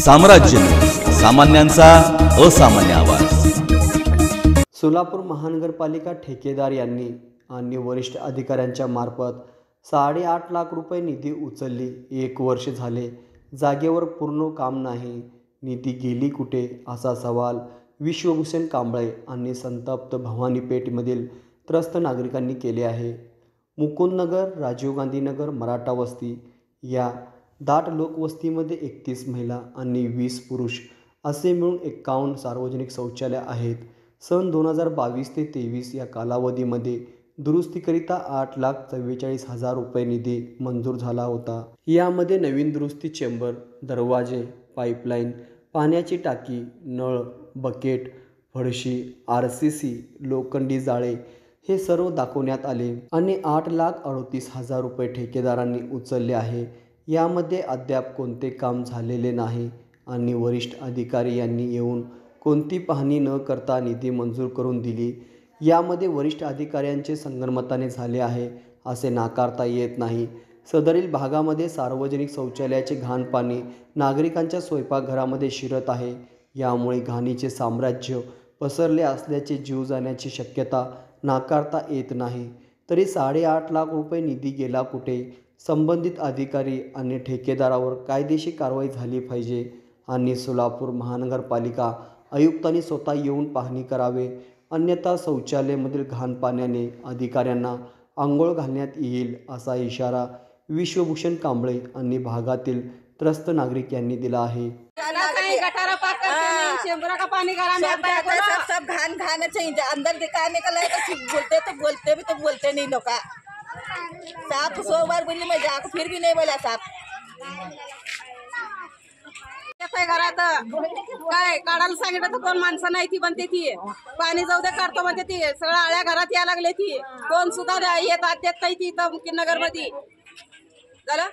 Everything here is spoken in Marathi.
साम्राज्य. सामान्यांचा असामान्य आवाज. सोलापूर महानगरपालिका ठेकेदार यांनी आणि वरिष्ठ अधिकाऱ्यांच्या मार्फत साडेआठ लाख रुपये निधी उचलली. एक वर्ष झाले. जागेवर पूर्ण काम नाही. निधी गेली कुठे? असा सवाल विश्वभूषण कांबळे आणि संतप्त भवानी पेठमधील त्रस्त नागरिकांनी केले आहे. मुकुंदनगर राजीव गांधीनगर मराठा वस्ती या दाट लोकवस्तीमध्ये एकतीस महिला आणि वीस पुरुष असे मिळून एक्कावन्न सार्वजनिक शौचालय आहेत. सन दोन हजार बावीस ते तेवीस या कालावधीमध्ये दुरुस्तीकरिता आठ लाख चव्वेचाळीस हजार रुपये निधी मंजूर झाला होता. यामध्ये नवीन दुरुस्ती चेंबर दरवाजे पाईपलाईन पाण्याची टाकी नळ बकेट फडशी आर सी सी लोखंडी जाळे हे सर्व दाखवण्यात आले आणि आठ लाख अडतीस हजार रुपये ठेकेदारांनी उचलले आहे. यामध्ये अद्याप कोणते काम झालेले नाही आणि वरिष्ठ अधिकारी यांनी येऊन कोणती पाहणी न करता निधी मंजूर करून दिली. यामध्ये वरिष्ठ अधिकाऱ्यांचे संगनमताने झाले आहे असे नाकारता येत नाही. सदरील भागामध्ये सार्वजनिक शौचालयाचे घाण पाणी नागरिकांच्या स्वयंपाकघरामध्ये शिरत आहे. यामुळे घाणीचे साम्राज्य पसरले असल्याचे जीव जाण्याची शक्यता नाकारता येत नाही. तरी साडेआठ लाख रुपये निधी गेला कुठे? संबंधित अधिकारी आणि ठेकेदारावर कायदेशीर कारवाई झाली पाहिजे आणि सोलापूर महानगरपालिका आयुक्तांनी स्वतः येऊन पाहणी करावे. अन्यथा शौचालयामधील घाण पाण्याने अधिकाऱ्यांना आंघोळ घालण्यात येईल असा इशारा विश्वभूषण कांबळे आणि भागातील त्रस्त नागरिक यांनी दिला आहे. कहीं गटारा पाक करते नहीं. चेंबरा का पानी गरम सब आता जाता सब सब घान घान चाहिए अंदर दिखाने का तो बोलते तो बोलते भी तो बोलते नहीं लोग साप सौ बार बोली मैं म्हणजे जाकर फिर भी नहीं बोला साप. घरात. काय काढायला सांगितलं तर कोण माणसं नाही ती म्हणते ती. पाणी जाऊ दे काढतो म्हणते ती. सगळं आळ्या घरात यायला लागले ती. कोण सुद्धा येत येत नाही ती इथं नगरमध्ये झालं?